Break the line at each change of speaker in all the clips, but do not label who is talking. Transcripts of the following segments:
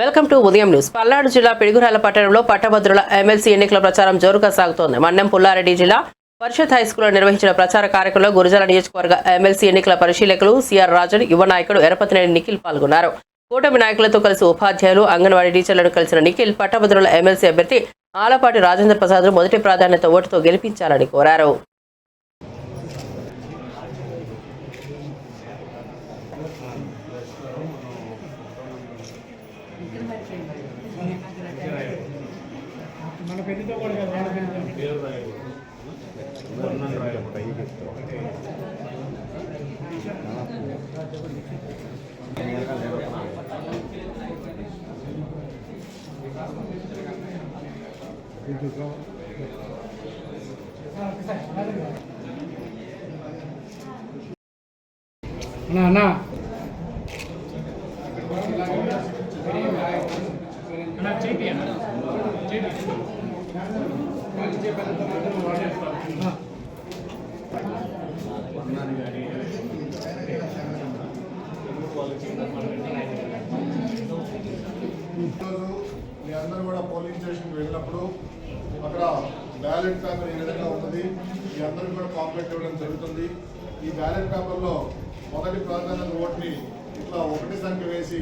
Welcome to Udayam news. Palnadu జిల్లా పిడుగురాల పట్టణంలో పట్టభద్రుల ఎమ్మెల్సీ ఎన్నికల ప్రచారం జోరుగా సాగుతోంది. మన్నెం పుల్లారెడ్డి జిల్లా పరిషత్ హైస్కూల్లో నిర్వహించిన ప్రచార కార్యక్రమంలో గురుజాల నియోజకవర్గ ఎమ్మెల్సీ ఎన్నికల పరిశీలకులు సిఆర్ రాజన్ యువ నాయకుడు ఎరపతినేని నిఖిల్ పాల్గొన్నారు. కూటమి నాయకులతో కలిసి ఉపాధ్యాయులు అంగన్వాడీ టీచర్లను కలిసిన నిఖిల్ పట్టభద్రుల ఎమ్మెల్సీ అభ్యర్థి ఆలపాటి రాజేంద్ర ప్రసాద్ మొదటి ప్రాధాన్యత ఓటుతో గెలిపించాలని కోరారు
మన పెళ్ళితో కూడా కదా వాళ్ళ పెళ్ళితో అన్నా అన్నా అన్నా చేపి అన్న చేపి ఆ.
ఈరోజు మీ అందరూ కూడా పోలింగ్ స్టేషన్కి వెళ్ళినప్పుడు అక్కడ బ్యాలెట్ పేపర్ ఏ విధంగా ఉంటుంది మీ అందరికి కూడా కాంప్లెక్ట్ ఇవ్వడం జరుగుతుంది. ఈ బ్యాలెట్ పేపర్లో మొదటి ప్రాధాన్యత ఓట్ని ఇట్లా ఒకటి సంఖ్య వేసి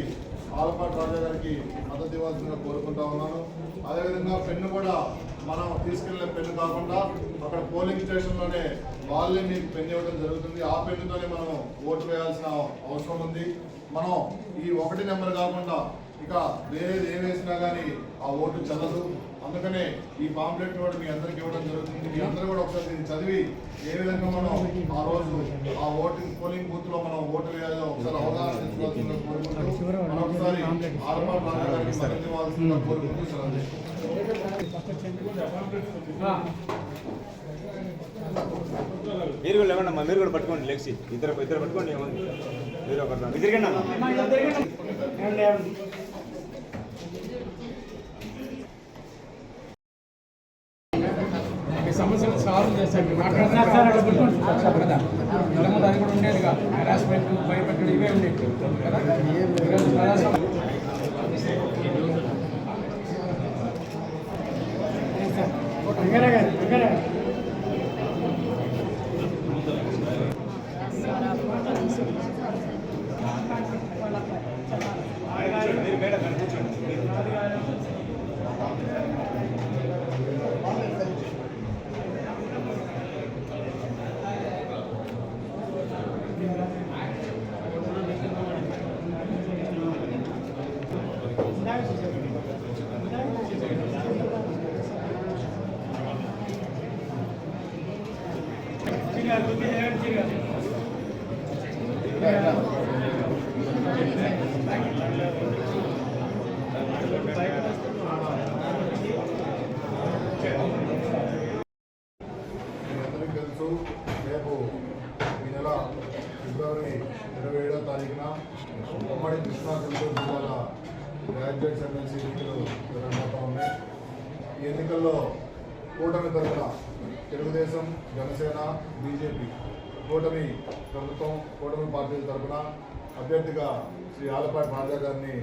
ఆలపాటి రాజా గారికి మద్దతు ఇవ్వాల్సిందిగా కోరుకుంటా ఉన్నాను. అదేవిధంగా పెన్ను కూడా మనం తీసుకెళ్ళే పెన్ను కాకుండా అక్కడ పోలింగ్ స్టేషన్లోనే వాళ్ళే మీకు పెన్ను ఇవ్వడం జరుగుతుంది. ఆ పెన్నుతోనే మనం ఓటు వేయాల్సిన అవసరం ఉంది. మనం ఈ ఒకటి నెంబర్ కాకుండా ఇక వేరేది ఏ వేసినా కానీ ఆ ఓటు చల్లదు. అందుకనే ఈ పాంప్లెట్ కూడా మీ అందరికి ఇవ్వడం జరుగుతుంది. మీ అందరూ కూడా ఒకసారి దీన్ని చదివి ఏ విధంగా మనం ఆ రోజు ఆ ఓటింగ్ పోలింగ్ బూత్లో మనం ఓటు వేయాలో ఒకసారి అవగాహన తెచ్చుకోవాల్సిందిగా కోరుకుంటూ ఒకసారి గారికి ఇవ్వాల్సిందిగా కోరుకుంటూ.
మీరు కూడా లేవండి అమ్మా మీరు కూడా పట్టుకోండి లెగ్సి ఇద్దరు ఇద్దరు పట్టుకోండి ఏముంది మీరు
ఇలా తిరగండి. ఈ సమస్యలు సాల్వ్ చేస్తాను మాట్లాడుతున్నారు కదా అది కూడా ఉండేదిగా హెరాస్మెంట్ భయపెట్టడం ఇవే ఉండేవి. కదా ఈరోజు చాలా సమ- వెంకయ్య గారు వెంకయ్య గారు
మీరు మేడం కానీ కూర్చోండి
మీ అందరికీ తెలుసు రేపు ఈ నెల ఫిబ్రవరి ఇరవై ఏడో తారీఖున ఉమ్మడి కృష్ణా గుంటూరు జిల్లాల గ్రాడ్యుయేట్స్ ఎమ్మెల్సీ ఎన్నికలు జరగబోతా ఉన్నాయి ఈ ఎన్నికల్లో కూటమి తరఫున తెలుగుదేశం జనసేన బీజేపీ కూటమి ప్రభుత్వం కూటమి పార్టీల తరఫున అభ్యర్థిగా శ్రీ ఆలపాటి రాజా గారిని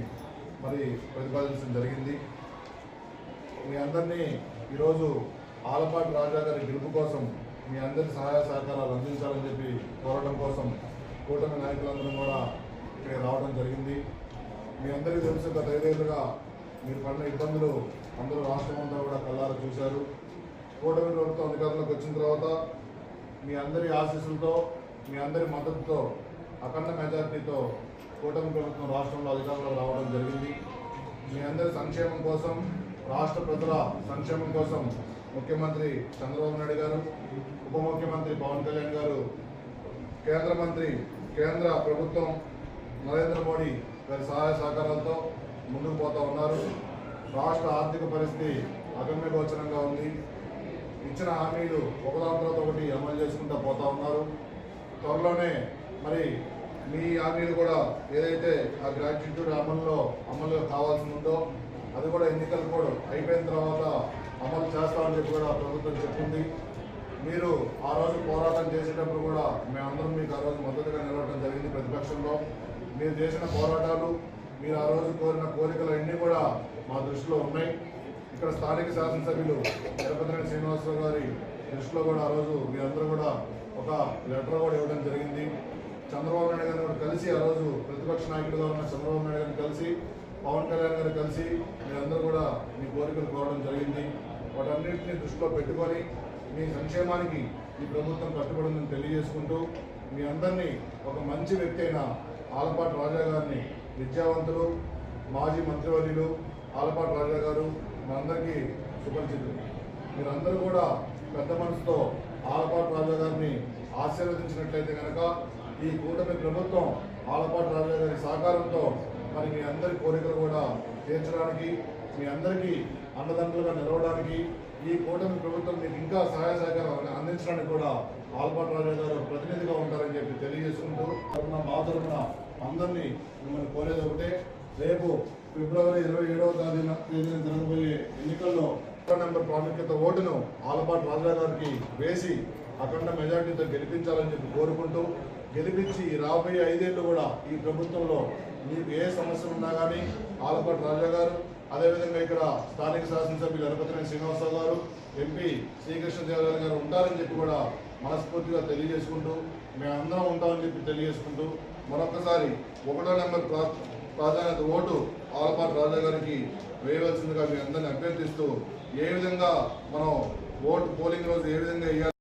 మరి ప్రతిపాదించడం జరిగింది. మీ అందరినీ ఈరోజు ఆలపాటి రాజా గారి గెలుపు కోసం మీ అందరి సహాయ సహకారాలు అందించాలని చెప్పి కోరడం కోసం కూటమి నాయకులందరూ కూడా ఇక్కడ రావడం జరిగింది. మీ అందరికీ తెలుసు గత ఐదేళ్ళుగా మీరు పడిన ఇబ్బందులు అందరూ రాష్ట్రం అంతా కూడా కళ్ళారా చూశారు. కూటమి ప్రభుత్వం అధికారంలోకి వచ్చిన తర్వాత మీ అందరి ఆశీస్సులతో మీ అందరి మద్దతుతో అఖండ మెజార్టీతో కూటమి ప్రభుత్వం రాష్ట్రంలో అధికారంలో రావడం జరిగింది. మీ అందరి సంక్షేమం కోసం రాష్ట్ర ప్రజల సంక్షేమం కోసం ముఖ్యమంత్రి చంద్రబాబు నాయుడు గారు ఉప ముఖ్యమంత్రి పవన్ కళ్యాణ్ గారు కేంద్ర మంత్రి కేంద్ర ప్రభుత్వం నరేంద్ర మోడీ గారి సహాయ సహకారాలతో ముందుకు పోతా ఉన్నారు. రాష్ట్ర ఆర్థిక పరిస్థితి అగమ్యగోచరంగా ఉంది. ఇచ్చిన హామీలు ఒకదాని తర్వాత ఒకటి అమలు చేసుకుంటూ పోతా ఉన్నారు. త్వరలోనే మరి మీ హామీలు కూడా ఏదైతే ఆ గ్రాట్యుటీ అమలులో అమలు కావాల్సి ఉందో అది కూడా ఎన్నికలు కూడా అయిపోయిన తర్వాత అమలు చేస్తామని చెప్పి కూడా ప్రభుత్వం చెప్పింది. మీరు ఆ రోజు పోరాటం చేసేటప్పుడు కూడా మేమందరం మీకు ఆ రోజు మద్దతుగా నిలవడం జరిగింది ప్రతిపక్షంలో. మీరు చేసిన పోరాటాలు మీరు ఆ రోజు కోరిన కోరికలు అన్నీ కూడా మా దృష్టిలో ఉన్నాయి. ఇక్కడ స్థానిక శాసనసభ్యులు తిరుపతి శ్రీనివాసరావు గారి దృష్టిలో కూడా ఆ రోజు మీరందరూ కూడా ఒక లెటర్ కూడా ఇవ్వడం జరిగింది. చంద్రబాబు నాయుడు గారిని కూడా కలిసి ఆ రోజు ప్రతిపక్ష నాయకుడిగా ఉన్న చంద్రబాబు నాయుడు గారిని కలిసి పవన్ కళ్యాణ్ గారిని కలిసి మీరందరూ కూడా మీ కోరికలు కోరడం జరిగింది. వాటన్నింటినీ దృష్టిలో పెట్టుకొని మీ సంక్షేమానికి ఈ ప్రభుత్వం కట్టుబడిందని తెలియజేసుకుంటూ మీ అందరినీ ఒక మంచి వ్యక్తి అయిన ఆలపాటి రాజా గారిని విద్యావంతులు మాజీ మంత్రివర్యులు ఆలపాటి రాజా గారు అందరికీ సుపరిచితులు మీరందరూ కూడా పెద్ద మనసుతో ఆలపాటి రాజా గారిని ఆశీర్వదించినట్లయితే కనుక ఈ కూటమి ప్రభుత్వం ఆలపాటి రాజా గారి సహకారంతో మరి మీ అందరి కోరికలు కూడా తీర్చడానికి మీ అందరికీ అన్నదండలుగా నిలవడానికి ఈ కూటమి ప్రభుత్వం మీకు ఇంకా సహాయ సహకారం అందించడానికి కూడా ఆల్పాటు రాజా గారు ప్రతినిధిగా ఉంటారని చెప్పి తెలియజేసుకుంటూ మా తరఫున అందరినీ మిమ్మల్ని కోరేది ఒకటే. రేపు ఫిబ్రవరి ఇరవై ఏడవ తేదీన తేదీన జరగబోయే ఎన్నికల్లో నెంబర్ ప్రాముఖ్యత ఓటును ఆలపాటి రాజా గారికి వేసి అఖండ మెజార్టీతో గెలిపించాలని చెప్పి కోరుకుంటూ గెలిపించి రాబోయే ఐదేళ్ళు కూడా ఈ ప్రభుత్వంలో మీకు ఏ సమస్య ఉన్నా కానీ ఆలపాటి రాజా గారు అదేవిధంగా ఇక్కడ స్థానిక శాసనసభ్యులు ఎరపతినేని శ్రీనివాసరావు గారు ఎంపీ శ్రీకృష్ణదేవరాయలు గారు ఉంటారని చెప్పి కూడా మనస్ఫూర్తిగా తెలియజేసుకుంటూ మేమందరం ఉంటామని చెప్పి తెలియజేసుకుంటూ మరొకసారి ఒకటో నెంబర్ ప్రా ప్రాధాన్యత ఓటు ఆలపాటి రాజా గారికి వేయవలసిందిగా మీ అందరిని అభ్యర్థిస్తూ ఏ విధంగా మనం ఓటు పోలింగ్ రోజు ఏ విధంగా వేయాలి